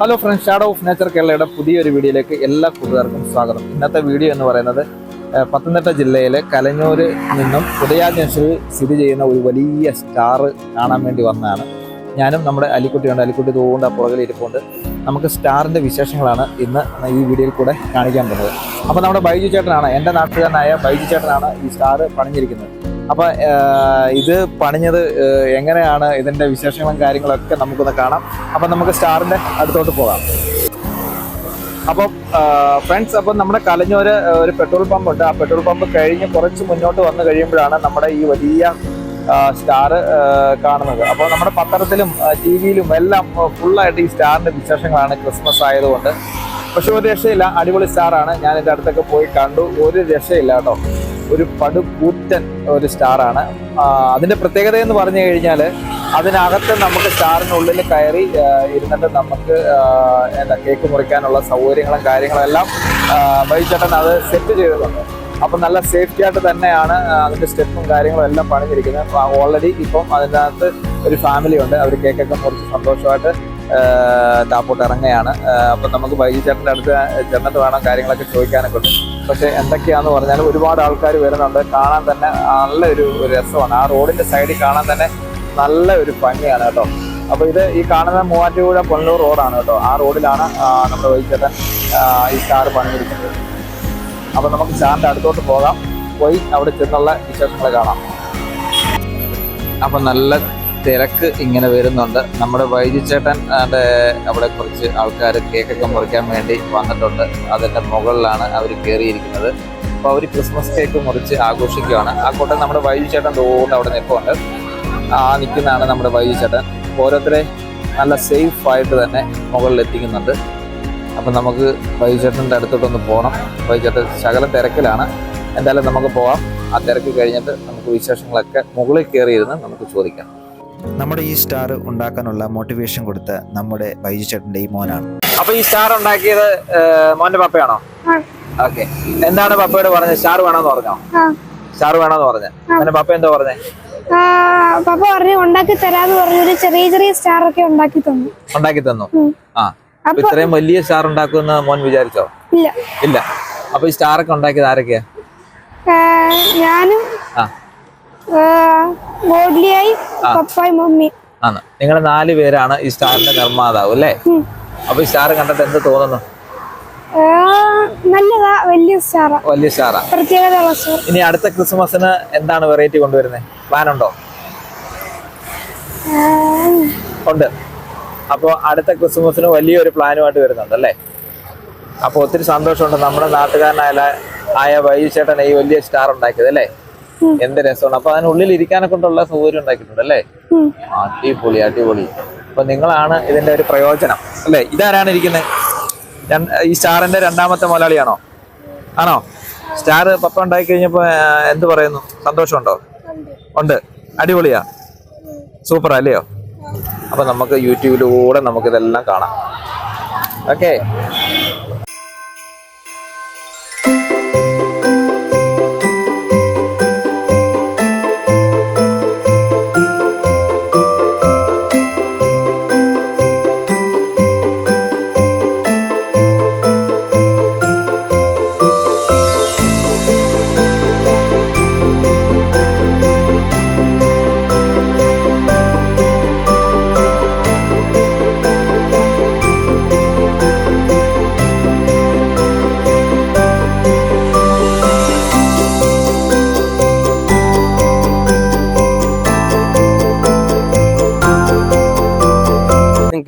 Hello friends shadow of nature കേരളയുടെ പുതിയൊരു വീഡിയോയിലേക്ക് എല്ലാ കൂട്ടുകാർക്കും സ്വാഗതം. ഇന്നത്തെ വീഡിയോ എന്ന് പറയുന്നത് പത്തനംതിട്ട ജില്ലയിലെ കലഞ്ഞൂര് നിന്നും ഉദയാ ജംഗ്ഷനിൽ സ്ഥിതി ചെയ്യുന്ന ഒരു വലിയ സ്റ്റാർ കാണാൻ വേണ്ടി വന്നതാണ്. ഞാനും നമ്മുടെ അലിക്കുട്ടിയുണ്ട്. അലിക്കുട്ടി തോണ്ട പുറകിൽ ഇരിപ്പുണ്ട്. നമുക്ക് സ്റ്റാറിന്റെ വിശേഷങ്ങളാണ് ഇന്ന് ഈ വീഡിയോയിൽ കൂടെ കാണിക്കാൻ പോകുന്നത്. അപ്പോൾ നമ്മുടെ ബൈജു ചേട്ടനാണ് എന്റെ നാട്ടുകാരനായ ബൈജു ചേട്ടനാണ് ഈ സ്റ്റാർ പണിഞ്ഞിരിക്കുന്നത്. അപ്പോൾ ഇത് പണിഞ്ഞത് എങ്ങനെയാണ്? ഇതിന്റെ വിശേഷങ്ങളും കാര്യങ്ങളൊക്കെ നമുക്കൊന്ന് കാണാം. അപ്പം നമുക്ക് സ്റ്റാറിന്റെ അടുത്തോട്ട് പോകാം. അപ്പം ഫ്രണ്ട്സ് അപ്പം നമ്മുടെ കലഞ്ഞൂര് ഒരു പെട്രോൾ പമ്പ് ഉണ്ട്. ആ പെട്രോൾ പമ്പ് കഴിഞ്ഞ് കുറച്ച് മുന്നോട്ട് വന്നു കഴിയുമ്പോഴാണ് നമ്മുടെ ഈ വലിയ സ്റ്റാർ കാണുന്നത്. അപ്പോൾ നമ്മുടെ പത്രത്തിലും ടി വിയിലും എല്ലാം ഫുള്ളായിട്ട് ഈ സ്റ്റാറിന്റെ വിശേഷങ്ങളാണ് ക്രിസ്മസ് ആയതുകൊണ്ട്. പക്ഷെ ഒരു രക്ഷയില്ല. അടിപൊളി സ്റ്റാറാണ്. ഞാൻ എന്റെ അടുത്തൊക്കെ പോയി കണ്ടു. ഒരു രക്ഷയില്ല കേട്ടോ. ഒരു പടുകൂറ്റൻ ഒരു സ്റ്റാറാണ്. അതിന്റെ പ്രത്യേകത എന്ന് പറഞ്ഞു കഴിഞ്ഞാൽ അതിനകത്ത് നമുക്ക് സ്റ്റാറിനുള്ളിൽ കയറി ഇരുന്നിട്ട് നമുക്ക് എന്താ കേക്ക് മുറിക്കാനുള്ള സൗകര്യങ്ങളും കാര്യങ്ങളും എല്ലാം വൈചേട്ടൻ അത് സെറ്റ് ചെയ്തിട്ടുണ്ട്. അപ്പം നല്ല സേഫ്റ്റി ആയിട്ട് തന്നെയാണ് അതിന്റെ സ്റ്റെപ്പും കാര്യങ്ങളും എല്ലാം പണിഞ്ഞിരിക്കുന്നത് ഓൾറെഡി ഇപ്പം അതിനകത്ത് ഒരു ഫാമിലി ഉണ്ട്. അവർ കേക്കൊക്കെ മുറിച്ച് സന്തോഷമായിട്ട് താപ്പോട്ട് ഇറങ്ങുകയാണ്. അപ്പം നമുക്ക് വൈകി ചേട്ടന്റെ അടുത്ത് ചെന്നിട്ട് വേണം കാര്യങ്ങളൊക്കെ ചോദിക്കാനൊക്കെ ഉണ്ട് പക്ഷെ എന്തൊക്കെയാന്ന് പറഞ്ഞാലും ഒരുപാട് ആൾക്കാർ വരുന്നുണ്ട്. കാണാൻ തന്നെ നല്ലൊരു ഒരു രസമാണ്. ആ റോഡിന്റെ സൈഡിൽ കാണാൻ തന്നെ നല്ല ഒരു ഭംഗിയാണ് കേട്ടോ. അപ്പോൾ ഇത് ഈ കാണുന്ന മൂവാറ്റുപുഴ പൊന്നൂർ റോഡാണ് കേട്ടോ. ആ റോഡിലാണ് നമ്മുടെ വൈകിട്ടൻ ഈ സ്റ്റാർ പണിഞ്ഞിരിക്കുന്നത് അപ്പോൾ നമുക്ക് സ്റ്റാറിന്റെ അടുത്തോട്ട് പോകാം. പോയി അവിടെ ചെന്നുള്ള വിശേഷങ്ങൾ കാണാം. അപ്പൊ നല്ല തിരക്ക് ഇങ്ങനെ വരുന്നുണ്ട്. നമ്മുടെ വൈദ്യുചേട്ടൻ അവിടെ കുറച്ച് ആൾക്കാർ കേക്കൊക്കെ മുറിക്കാൻ വേണ്ടി വന്നിട്ടുണ്ട്. അതിന്റെ മുകളിലാണ് അവർ കയറിയിരിക്കുന്നത് അപ്പോൾ അവർ ക്രിസ്മസ് കേക്ക് മുറിച്ച് ആഘോഷിക്കുകയാണ്. ആ കൂട്ടം നമ്മുടെ വൈദ്യുചേട്ടൻ തോട്ട് അവിടെ നിൽപ്പുണ്ട്. ആ നിൽക്കുന്നതാണ് നമ്മുടെ വൈദ്യുചേട്ടൻ ഓരോരുത്തരെ നല്ല സേഫ് ആയിട്ട് തന്നെ മുകളിൽ എത്തിക്കുന്നുണ്ട്. അപ്പം നമുക്ക് വൈദ്യുചേട്ടന്റെ അടുത്തോട്ടൊന്ന് പോകണം. വൈദ്യുചേട്ടൻ ശകല തിരക്കിലാണ്. എന്തായാലും നമുക്ക് പോവാം ആ തിരക്ക് കഴിഞ്ഞിട്ട് നമുക്ക് വിശേഷങ്ങളൊക്കെ മുകളിൽ കയറിയിരുന്ന് നമുക്ക് ചോദിക്കാം. നമ്മുടെ ഈ സ്റ്റാർ ഉണ്ടാക്കാനുള്ള മോട്ടിവേഷൻ കൊടുത്ത നമ്മുടെ ബൈജു ചേട്ടന്റെ ഈ മോനാണ്. അപ്പൊ ഈ സ്റ്റാർ ഉണ്ടാക്കിയത് മോന്റെ പപ്പയാണോ. ഓക്കെ. എന്താണ് പപ്പയോട് പറഞ്ഞത്? സ്റ്റാർ വേണമെന്ന് പറഞ്ഞോ. സ്റ്റാർ വേണമെന്ന് പറഞ്ഞു. അങ്ങനെ പപ്പ എന്തോ പറഞ്ഞേ? പപ്പ പറഞ്ഞു ഉണ്ടാക്കി തരാന്ന് പറഞ്ഞു. ഒരു ചെറിയ ചെറിയ സ്റ്റാർ ഒക്കെ ഉണ്ടാക്കി തന്നു. ഉണ്ടാക്കി തന്നു. ആ. അപ്പൊ ഇത്രയും വലിയ സ്റ്റാർ ഉണ്ടാക്കുമെന്ന് മോൻ വിചാരിച്ചോ? ഇല്ല. ഇല്ല. അപ്പൊ ഈ സ്റ്റാർ ഒക്കെ ഉണ്ടാക്കിയത് ആരൊക്കെയാ? ഞാനും ആ. മമ്മി. ആണ്. നിങ്ങൾ നാല് പേരാണ് ഈ സ്റ്റാറിന്റെ നിർമ്മാതാവ് അല്ലേ? അപ്പൊ ഈ സ്റ്റാർ കണ്ടിട്ട് എന്ത് തോന്നുന്നു? നല്ലതാ വലിയ സ്റ്റാറാ. വലിയ സ്റ്റാറാ. പ്രത്യേകതയുള്ള സ്റ്റാർ. ഇനി അടുത്ത ക്രിസ്മസിന് എന്താണ് വെറൈറ്റി കൊണ്ടുവരുന്നത് പ്ലാൻ ഉണ്ടോ ഉണ്ട്. അപ്പോൾ അടുത്ത ക്രിസ്മസിന് വലിയൊരു പ്ലാനുമായിട്ട് വരുന്നുണ്ട് അല്ലേ? അപ്പോൾ ഒത്തിരി സന്തോഷമുണ്ട് നമ്മുടെ നാട്ടുകാരനായ ആയ വൈദ്യുചേട്ടൻ ചേട്ടൻ ഈ വലിയ സ്റ്റാർ ഉണ്ടാക്കിയത് അല്ലേ. എന്ത് രസമാണ്. അപ്പൊ അതിനുള്ളിൽ ഇരിക്കാനെ കൊണ്ടുള്ള സൗകര്യം ഉണ്ടാക്കിയിട്ടുണ്ട് അല്ലേ? അടിപൊളി അടിപൊളി. അപ്പൊ നിങ്ങളാണ് ഇതിന്റെ ഒരു പ്രയോജനം അല്ലെ? ഇതാരാണ് ഇരിക്കുന്നത് ഈ സ്റ്റാറിന്റെ രണ്ടാമത്തെ മുതലാളിയാണോ? ആണോ? സ്റ്റാർ പപ്പ ഉണ്ടാക്കി കഴിഞ്ഞപ്പോ എന്ത് പറയുന്നു? സന്തോഷമുണ്ടോ? ഉണ്ട്. അടിപൊളിയാ. സൂപ്പർ അല്ലയോ? അപ്പൊ നമുക്ക് യൂട്യൂബിലൂടെ നമുക്ക് ഇതെല്ലാം കാണാം. ഓക്കെ.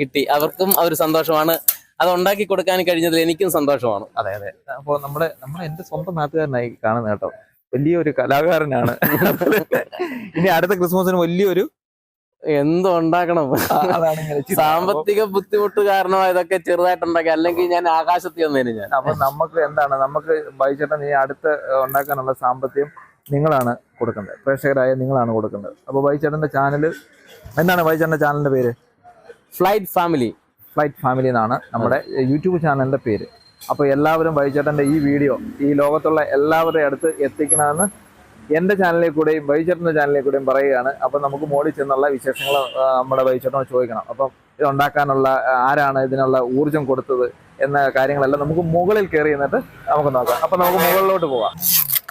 കിട്ടി. അവർക്കും ആ ഒരു സന്തോഷമാണ്. അത് ഉണ്ടാക്കി കൊടുക്കാൻ കഴിഞ്ഞതിൽ എനിക്കും സന്തോഷമാണ്. അതെ അതെ. അപ്പോൾ നമ്മുടെ നമ്മുടെ എന്റെ സ്വന്തം നാട്ടുകാരനായി കാണുന്ന കേട്ടോ. വലിയൊരു കലാകാരനാണ്. ഇനി അടുത്ത ക്രിസ്മസിന് വലിയൊരു എന്തോ ഉണ്ടാക്കണം. സാമ്പത്തിക ബുദ്ധിമുട്ട് കാരണം ഇതൊക്കെ ചെറുതായിട്ട് ഉണ്ടാക്കി. അല്ലെങ്കിൽ ഞാൻ ആകാശത്തിൽ വന്നതിന് ഞാൻ. അപ്പൊ നമുക്ക് എന്താണ്? നമുക്ക് ബൈച്ചേട്ടൻ ഈ അടുത്ത് ഉണ്ടാക്കാനുള്ള സാമ്പത്തികം നിങ്ങളാണ് കൊടുക്കേണ്ടത് പ്രേക്ഷകരായ നിങ്ങളാണ് കൊടുക്കേണ്ടത് അപ്പൊ ബൈച്ചേട്ടന്റെ ചാനൽ എന്താണ് ബൈച്ചേട്ടന്റെ ചാനലിന്റെ പേര്? Flight family. ഫ്ലൈറ്റ് ഫാമിലി എന്നാണ് നമ്മുടെ യൂട്യൂബ് ചാനലിന്റെ പേര്. അപ്പോൾ എല്ലാവരും വൈചേട്ടന്റെ ഈ വീഡിയോ ഈ ലോകത്തുള്ള എല്ലാവരുടെ അടുത്ത് എത്തിക്കണമെന്ന് എന്റെ ചാനലിൽ കൂടെയും വൈചേട്ടന്റെ ചാനലിൽ കൂടെയും പറയുകയാണ്. അപ്പം നമുക്ക് മോളിൽ ചെന്നുള്ള വിശേഷങ്ങൾ നമ്മുടെ ബൈചേട്ടനോട് ചോദിക്കണം. അപ്പം ഇതുണ്ടാക്കാനുള്ള ആരാണ് ഇതിനുള്ള ഊർജം കൊടുത്തത് എന്ന കാര്യങ്ങളെല്ലാം നമുക്ക് മുകളിൽ കയറി എന്നിട്ട് നമുക്ക് നോക്കാം. അപ്പം നമുക്ക് മുകളിലോട്ട് പോവാം.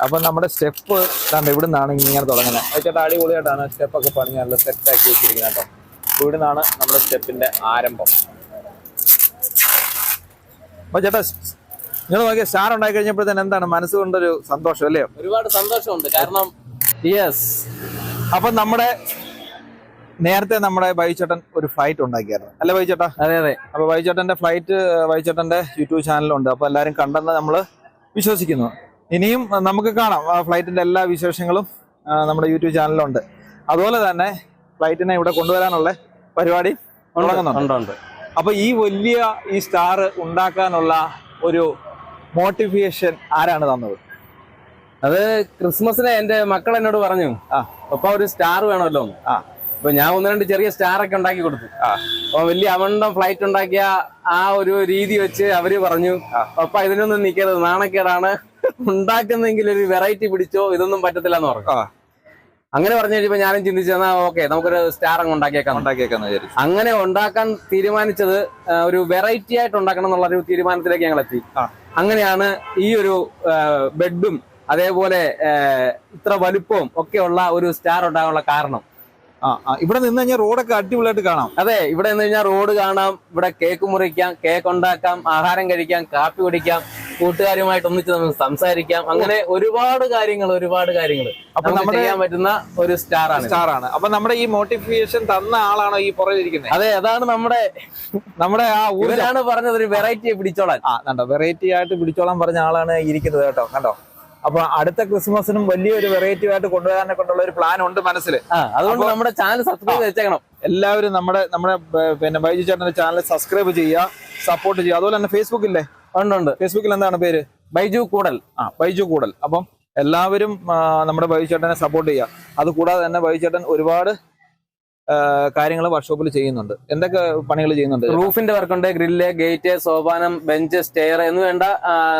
അപ്പം നമ്മുടെ സ്റ്റെപ്പ് കണ്ട് ഇവിടെ നിന്നാണ് ഇങ്ങനെ തുടങ്ങുന്നത്. ചേട്ടാ അടിപൊളിയായിട്ടാണ് സ്റ്റെപ്പൊക്കെ പണിഞ്ഞാൽ പണി നല്ല സെറ്റ് വെച്ചിരിക്കുന്നത് കേട്ടോ. ഇവിടെ നിന്നാണ് നമ്മുടെ സ്റ്റെപ്പിന്റെ ആരംഭം. അപ്പൊ ചേട്ടാ നിങ്ങൾ നോക്കിയ സ്റ്റാർ ഉണ്ടായി കഴിഞ്ഞപ്പോഴത്തേന് എന്താണ് മനസ്സുകൊണ്ടൊരു സന്തോഷം അല്ലേ? ഒരുപാട് സന്തോഷമുണ്ട്. കാരണം യെസ് അപ്പൊ നമ്മുടെ നേരത്തെ നമ്മുടെ ബൈചേട്ടൻ ഒരു ഫ്ലൈറ്റ് ഉണ്ടാക്കിയായിരുന്നു. അല്ലെ ബൈചേട്ടാ? അതെ അതെ. അപ്പൊ ബൈചേട്ടന്റെ ഫ്ലൈറ്റ് ബൈചേട്ടന്റെ യൂട്യൂബ് ചാനലുണ്ട് അപ്പൊ എല്ലാരും കണ്ടെന്ന് നമ്മൾ വിശ്വസിക്കുന്നു. ഇനിയും നമുക്ക് കാണാം. ആ ഫ്ലൈറ്റിന്റെ എല്ലാ വിശേഷങ്ങളും നമ്മുടെ യൂട്യൂബ് ചാനലിലുണ്ട് അതുപോലെ തന്നെ ഫ്ലൈറ്റിനെ ഇവിടെ കൊണ്ടുവരാനുള്ള പരിപാടി തുടങ്ങുന്നുണ്ട്. ഉണ്ട് ഉണ്ട്. അപ്പൊ ഈ വലിയ ഈ സ്റ്റാർ ഉണ്ടാക്കാനുള്ള ഒരു മോട്ടിവേഷൻ ആരാണ് തന്നത്? അത് ക്രിസ്മസിന് എന്റെ മക്കൾ എന്നോട് പറഞ്ഞു ആ. അപ്പൊ ഒരു സ്റ്റാർ വേണമല്ലോ. എന്ന്. ആ. അപ്പൊ ഞാൻ ഒന്ന് രണ്ട് ചെറിയ സ്റ്റാർ ഒക്കെ ഉണ്ടാക്കി കൊടുത്തു. ആ. അപ്പൊ വലിയ അവണ്ടം ഫ്ലൈറ്റ് ഉണ്ടാക്കിയ ആ ഒരു രീതി വെച്ച് അവർ പറഞ്ഞു അപ്പൊ ഇതിനൊന്നും നിക്കരുത് നാണക്കേടാണ്. ഉണ്ടാക്കുന്നെങ്കിൽ ഒരു വെറൈറ്റി പിടിച്ചോ ഇതൊന്നും പറ്റത്തില്ല എന്ന് പറഞ്ഞു. ആ. അങ്ങനെ പറഞ്ഞു കഴിഞ്ഞപ്പോ ഞാനും ചിന്തിച്ചു എന്നാ ഓക്കെ നമുക്കൊരു സ്റ്റാർ അങ്ങ് ഉണ്ടാക്കിയേക്കാം. ഉണ്ടാക്കിയേക്കാന്ന് വിചാരിച്ചു. അങ്ങനെ ഉണ്ടാക്കാൻ തീരുമാനിച്ചത് ഒരു വെറൈറ്റി ആയിട്ട് ഉണ്ടാക്കണം എന്നുള്ള ഒരു തീരുമാനത്തിലേക്ക് ഞങ്ങൾ എത്തി. അങ്ങനെയാണ് ഈ ഒരു ബെഡും അതേപോലെ ഇത്ര വലുപ്പവും ഉള്ള ഒരു സ്റ്റാർ ഉണ്ടാകാനുള്ള കാരണം. ഇവിടെ നിന്ന് കഴിഞ്ഞാൽ റോഡൊക്കെ അടിപൊളിയായിട്ട് കാണാം. അതെ ഇവിടെ നിന്ന് കഴിഞ്ഞാൽ റോഡ് കാണാം ഇവിടെ കേക്ക് മുറിക്കാം കേക്ക് ഉണ്ടാക്കാം ആഹാരം കഴിക്കാം കാപ്പി കുടിക്കാം. കൂട്ടുകാരുമായിട്ട് ഒന്നിച്ച് നമുക്ക് സംസാരിക്കാം. അങ്ങനെ ഒരുപാട് കാര്യങ്ങൾ ഒരുപാട് കാര്യങ്ങൾ അപ്പൊ നമ്മൾ ചെയ്യാൻ പറ്റുന്ന ഒരു സ്റ്റാർ ആണ്. സ്റ്റാർ ആണ്. അപ്പൊ നമ്മുടെ ഈ മോട്ടിഫിക്കേഷൻ തന്ന ആളാണോ ഈ പുറകിലിരിക്കുന്നത് അതെ അതാണ് നമ്മുടെ നമ്മുടെ ആ ഊരാണ് പറഞ്ഞത് ഒരു വെറൈറ്റി പിടിച്ചോളാൻ. ആ കണ്ടോ വെറൈറ്റി ആയിട്ട് പിടിച്ചോളാൻ പറഞ്ഞ ആളാണ് ഇരിക്കുന്നത് കേട്ടോ കണ്ടോ? അപ്പൊ അടുത്ത ക്രിസ്മസിനും വലിയൊരു വെറൈറ്റി ആയിട്ട് കൊണ്ടുവരാനെ കൊണ്ടുള്ള ഒരു പ്ലാൻ ഉണ്ട് മനസ്സിൽ. അതുകൊണ്ട് നമ്മുടെ ചാനൽ സബ്സ്ക്രൈബ് വെച്ചേക്കണം. എല്ലാവരും നമ്മുടെ നമ്മുടെ പിന്നെ ബൈജു ചേട്ടന്റെ ചാനൽ സബ്സ്ക്രൈബ് ചെയ്യുക സപ്പോർട്ട് ചെയ്യുക. അതുപോലെ തന്നെ ഫേസ്ബുക്ക് ഇല്ലേ? ഉണ്ട് ഉണ്ട്. ഫേസ്ബുക്കിൽ എന്താണ് പേര്? ബൈജു കൂടൽ. ആ ബൈജു കൂടൽ. അപ്പം എല്ലാവരും നമ്മുടെ ബൈജു ചേട്ടനെ സപ്പോർട്ട് ചെയ്യുക. അതുകൂടാതെ തന്നെ ബൈജു ചേട്ടൻ ഒരുപാട് കാര്യങ്ങൾ വർക്ക്ഷോപ്പിൽ ചെയ്യുന്നുണ്ട്. എന്തൊക്കെ പണികൾ ചെയ്യുന്നുണ്ട്? റൂഫിന്റെ വർക്കുണ്ട് ഗ്രില്ല് ഗേറ്റ് സോപാനം ബെഞ്ച് സ്റ്റെയർ എന്ന് വേണ്ട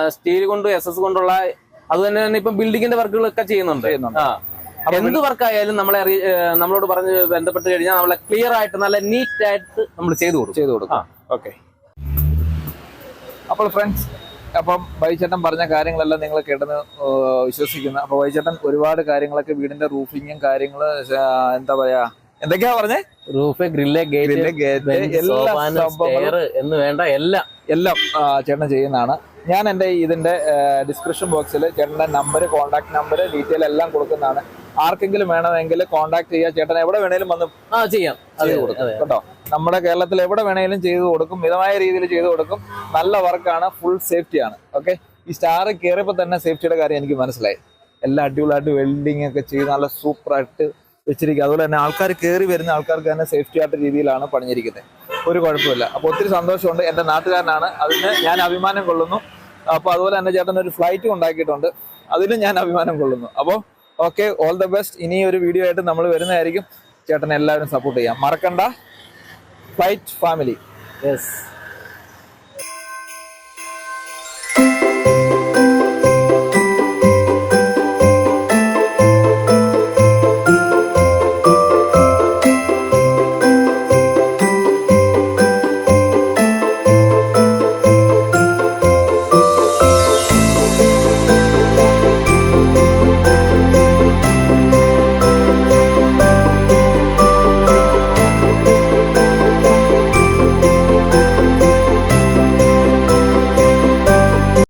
സ്റ്റീൽ കൊണ്ട് എസ് എസ് കൊണ്ടുള്ള അത് തന്നെ തന്നെ ഇപ്പം ബിൽഡിങ്ങിന്റെ വർക്കുകളൊക്കെ ചെയ്യുന്നുണ്ട്. എന്ത് വർക്കായാലും നമ്മളെ അറിയ- നമ്മളോട് പറഞ്ഞ് ബന്ധപ്പെട്ട് കഴിഞ്ഞാൽ നമ്മളെ ക്ലിയർ ആയിട്ട് നല്ല നീറ്റ് ആയിട്ട് നമ്മൾ ചെയ്തു കൊടുക്കും. ചെയ്തു കൊടുക്കും. ഓക്കെ അപ്പോൾ ഫ്രണ്ട്സ് അപ്പം വൈചേട്ടൻ പറഞ്ഞ കാര്യങ്ങളെല്ലാം നിങ്ങൾ കേട്ടെന്ന് വിശ്വസിക്കുന്നു. അപ്പോൾ വൈചേട്ടൻ ഒരുപാട് കാര്യങ്ങളൊക്കെ വീടിന്റെ റൂഫിങ്ങും കാര്യങ്ങളും എന്താ പറയാ എന്തൊക്കെയാ പറഞ്ഞേ? റൂഫ് ഗ്രില്ല് ഗേറ്റ് സോപാനം എന്ന് വേണ്ട എല്ലാം. എല്ലാം ചേട്ടൻ ചെയ്യുന്നതാണ്. ഞാൻ എന്റെ ഇതിന്റെ ഡിസ്ക്രിപ്ഷൻ ബോക്സിൽ ചേട്ടന്റെ നമ്പർ കോൺടാക്ട് നമ്പർ ഡീറ്റെയിൽ എല്ലാം കൊടുക്കുന്നതാണ്. ആർക്കെങ്കിലും വേണമെങ്കിൽ കോൺടാക്ട് ചെയ്യുക ചേട്ടൻ എവിടെ വേണേലും വന്ന് ആ ചെയ്യാം. ചെയ്ത് കൊടുക്കും. കേട്ടോ? നമ്മുടെ കേരളത്തിൽ എവിടെ വേണേലും ചെയ്തു കൊടുക്കും. മിതമായ രീതിയിൽ ചെയ്തു കൊടുക്കും. നല്ല വർക്കാണ് ഫുൾ സേഫ്റ്റിയാണ് ഓക്കെ ഈ സ്റ്റാർ കയറിയപ്പോൾ തന്നെ സേഫ്റ്റിയുടെ കാര്യം എനിക്ക് മനസ്സിലായി. എല്ലാം അടിപൊളിയായിട്ട് വെൽഡിംഗ് ഒക്കെ ചെയ്ത് നല്ല സൂപ്പറായിട്ട് വെച്ചിരിക്കുക. അതുപോലെ തന്നെ ആൾക്കാർ കയറി വരുന്ന ആൾക്കാർക്ക് തന്നെ സേഫ്റ്റി ആയിട്ട് രീതിയിലാണ് പണിഞ്ഞിരിക്കുന്നത്. ഒരു കുഴപ്പമില്ല അപ്പോൾ ഒത്തിരി സന്തോഷമുണ്ട്. എന്റെ നാട്ടുകാരനാണ്. അതിന് ഞാൻ അഭിമാനം കൊള്ളുന്നു. അപ്പോൾ അതുപോലെ തന്നെ ചേട്ടൻ ഒരു ഫ്ലൈറ്റും ഉണ്ടാക്കിയിട്ടുണ്ട്. അതിലും ഞാൻ അഭിമാനം കൊള്ളുന്നു. അപ്പോൾ ഓക്കെ ഓൾ ദ ബെസ്റ്റ് ഇനി ഒരു വീഡിയോ ആയിട്ട് നമ്മൾ വരുന്നതായിരിക്കും. ചേട്ടനെ എല്ലാവരും സപ്പോർട്ട് ചെയ്യാം. മറക്കണ്ട. Fight family yes